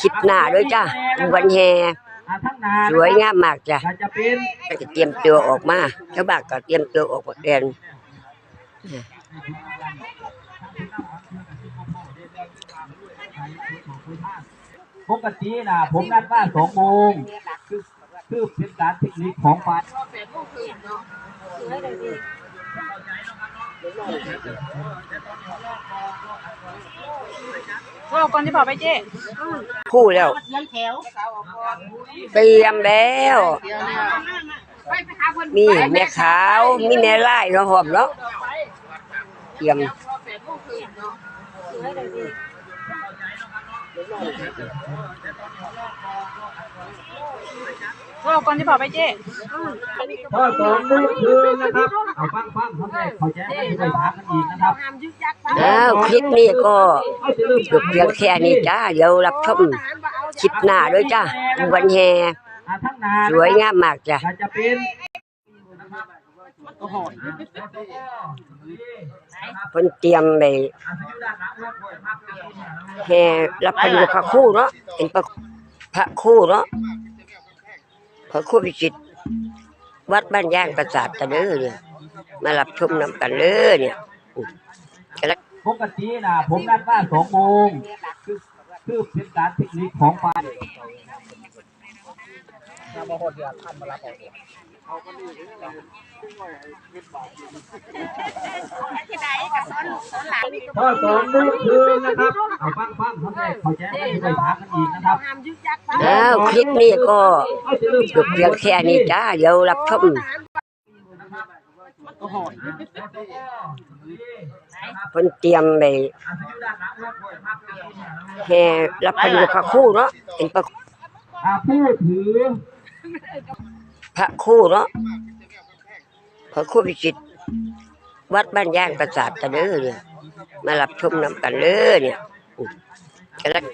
ชิดหน้าด้วยจ้ะวันแฮอ่าทั้งนาสวยงามมากจ้ะก็จะเป็นก็จะเตรียมตัวออกมาชาวบ้านก็เตรียมตัวออกมาเรียนปกตินะผมนัดว่าสองโมงคือคือเป็นการเทคนิคของฝ่าย ว่าก่อนที่บอกไปเจ๊คู่แล้ว เตรียมแล้ว มีแม่ขาว มีแม่ไล่เนาะหอมเนาะเตรียม ว่าก่อนที่บอกไปเจ๊พอสองโมงคืนนะครับเอาฟังฟังเขาแรกเขาแจ้งให้ไปพักกันอีกนะครับอ้าวคลิปนี้ก็จบเพียงแค่นี้จ้าเดี๋ยวรับชมคลิปหน้าด้วยจ้าวันแฮอ่าทั้งนาสวยงามมากจ้ะก็จะเป็นเพิ่นเตรียมไปแห่รับเป็นพระครู่เนาะเป็นพระพระครู่เนาะ พระครู่พิจิต วัดบ้านย่างประสาทตะเด้อเนี่ย มารับชมนำกันเด้อเนี่ยก็แล้วปกตินะผมนัดว่าสองโมงคือคือเป็นการเทคนิคของ ฝ่ายพอสองโมงคืนนะครับเอาฟังฟังเขาแรกเขาแจ้งให้ไปพักกันอีกนะครับอ้วคลิปนี้ก็จบเพียงแค่นี้จ้าเดี๋ยวรับชมเพิ่นเตรียมไปแห่รับเป็นพระคู่เนาะเป็นพระผู้ถือ พระคู่เนาะพระคู่พิจิต วัดบ้านย่างประสาทตะเด้อเนี่ย มารับชมนํกันเด้อเนี่ยอืมก็แล้ว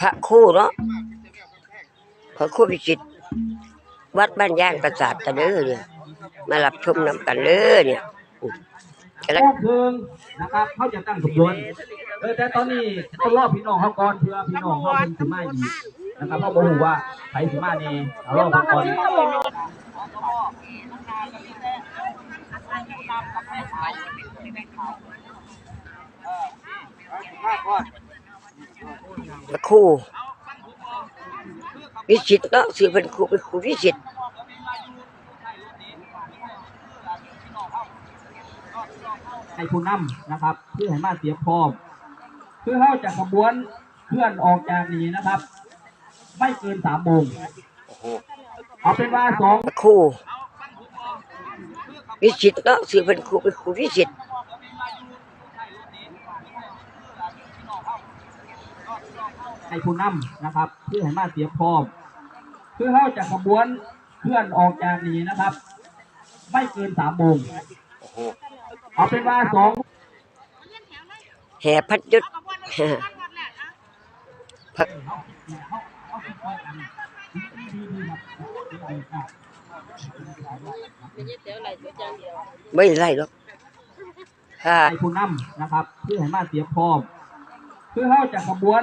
พระคู่เนาะพระคู่พิจิต วัดบ้านย่างประสาทตะเด้อเนี่ย มารับชมนํกันเด้อเนี่ยอืมก็แล้วโมงนะครับเขาจะตั้งขบวนเออแต่ตอนนี้ต้องรอพี่น้องเขาก่อนเพื่อพี่น้องเขาเป็นสิมาอีกนะครับเพราะบอกว่าใครสิมานี่เอารอเขาก่อน พระครู่วิจิตรเนาะสิเป็นครูเป็นครูวิจิตรให้ผู้นำนะครับ เพื่อให้มาเสียพร้อม เพื่อเขาจะขบวนเคลื่อนออกจากนี้นะครับ ไม่เกินสามโมงเอาเป็นว่าสองพระครู่วิจิตรเนาะสิเป็นครูเป็นครูวิจิต ให้ผู้นำนะครับ เพื่อให้มาเสียพร้อมเพื่อเขาจะขบวนเคลื่อนออกจากนี้นะครับ ไม่เกินสามโมงเอาเป็นว่าสองแห่พัดยศพระไม่ไล่หรอกถ้าให้ผู้นำนะครับ เพื่อให้มาเสียพร้อม เพื่อเขาจะขบวน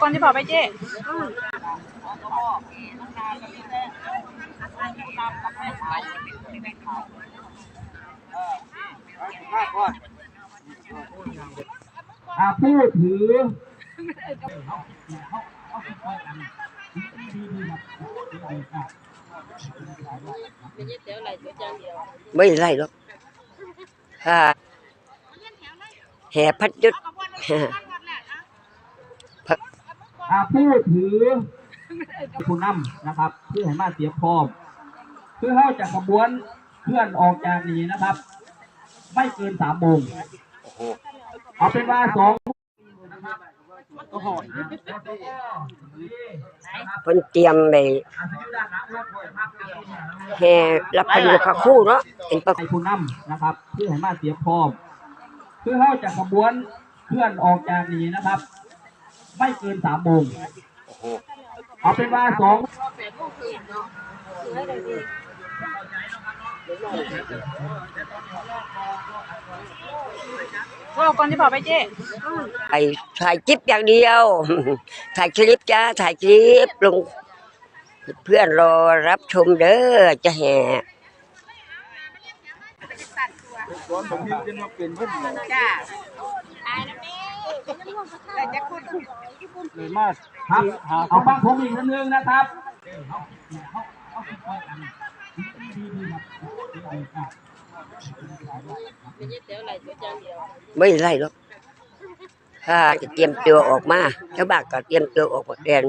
ก่อนที่บอกไปเจ๊อาผู้ถือไม่ไล่หรอกถ้าแห่พัดยศอ่า ผู้ถือผู้นำนะครับเพื่อให้มาเตรียมพร้อมคือเขาจะขบวนเคลื่อนออกจากนี้นะครับ ไม่เกินสามโมงเอาเป็นว่าสองนะครับโอ้โหเพิ่นเตรียมไปแห่รับพายุพระครู่เนาะเป็นประให้ผู้นำนะครับ เพื่อให้มาเตรียมพร้อมคือเขาจะขบวนเคลื่อนออกจากนี้นะครับ ไม่เกินสามโมงเอาเป็นว่าสองเราก่อนที่พอไปเจ๊ไปถ่ายคลิปอย่างเดียว ถ่ายคลิปจ้าถ่ายคลิปลง เพื่อนรอรับชมเด้อจะแห่จ้า เลยมาครับเอาฟังผมอีกนิดนึงนะครับไม่ไรหรอกถ้าจะเตรียมตัวออกมาชาวบ้านก็เตรียมตัวออกมาเรียน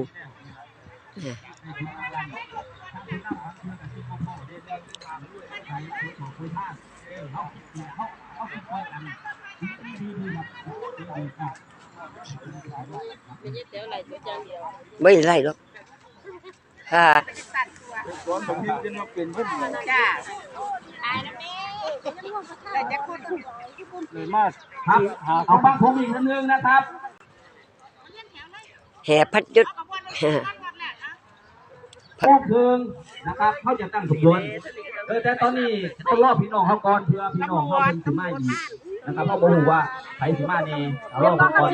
ไม่ไรหรอกถ้าจ้าครับเอาฟังผมอีกนิดนึงนะครับ แห่พัดยุดพวกคืนนะครับเขาจะตั้งขบวนเออแต่ตอนนี้ต้องรอพี่น้องเขาก่อนเพื่อพี่น้องเขาเป็นสิมาอีก นะครับเพราะบ่รู้ว่าใครสิมาแน่เอารอเขาก่อน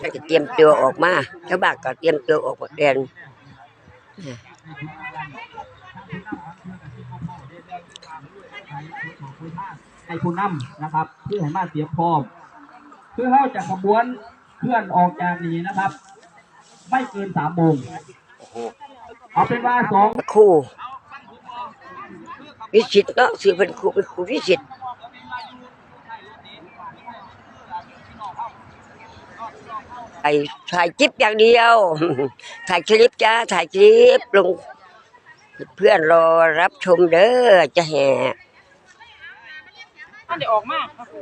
ถ้จะเตรียมตัวออกมาชาวบ้านก็เตรียมตัวออกมาเรียนให้ผู้นำนะครับ เพื่อให้มาเตรียพร้อม คือเขาจะขบวนเคลื่อนออกจากนี้นะครับ ไม่เกินสามโมงเอาเป็นว่าสองครูวิสิตเนาะสื่อเป็นครูเป็นครูวิสิตไอ้ถ่ายคลิปอย่างเดียว ถ่ายคลิปจ้าถ่ายคลิปลง เพื่อนรอรับชมเด้อจะแห่ท่านเดี๋ยวออกมาพระครู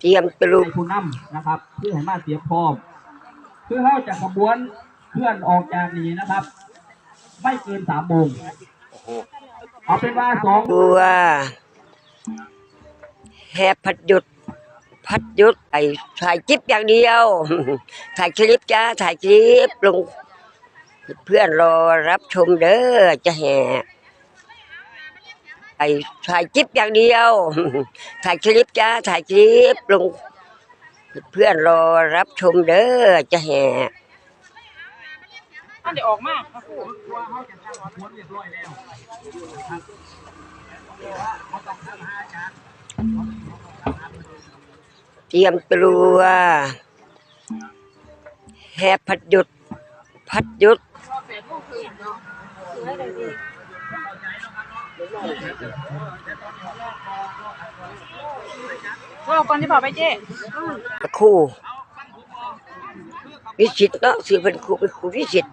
เตรียมตัวให้ผู้นำนะครับเพื่อให้มาเตรียมพร้อมคือเข้าจะขบวนเคลื่อนออกจากนี้นะครับ ไม่เกินสามโมงเอาเป็นว่าสองตัวแห่พัดหยุดพัดหยุดไอ้ถ่ายคลิปอย่างเดียว ถ่ายคลิปจ้า ถ่ายคลิปลง เพื่อนรอรับชมเด้อจะแห่ ไอ้ถ่ายคลิปอย่างเดียว ถ่ายคลิปจ้าถ่ายคลิปลง เพื่อนรอรับชมเด้อจะแห่ท่านเดี๋ยวออกมาพระครูเตรียมตัวแห่พัดหยุด พัดหยุด เราก่อนที่พอไปเจ๊ครูวิสิตเนาะสื่อเป็นครูเป็นครูวิสิต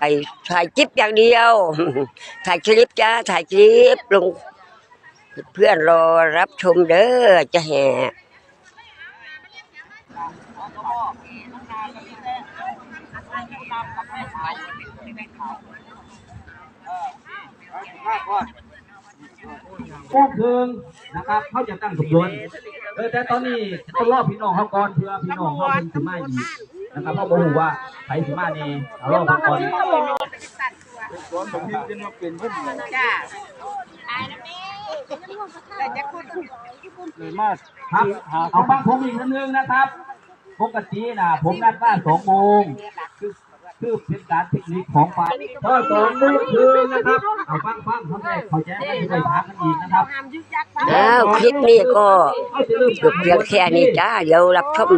ไอ้ถ่ายคลิปอย่างเดียว ถ่ายคลิปจ้าถ่ายคลิปลง เพื่อนรอรับชมเด้อจะแห่ พวกคืนนะครับเขาจะตั้งขบวนเออแต่ตอนนี้ต้องรอพี่น้องเขาก่อนเพื่อพี่น้องเขาเป็นสิมาอีกนะครับเพราะบ่รู้ว่าใครสิมาแน่เอารอเขาก่อนจ้าครับเอาฟังผมอีกนิดนึงนะครับ ปกตินะผมนัดว่าสองโมง คือคือเป็นการเทคนิคของฝ่ายข้อสองนี่คือนะครับเอาฟังฟังๆเขาแรกเขาแจ้งให้ไปถามกันอีกนะครับอ้าวคลิปนี้ก็จบเพียงแค่นี้จ้าเดี๋ยวรับชม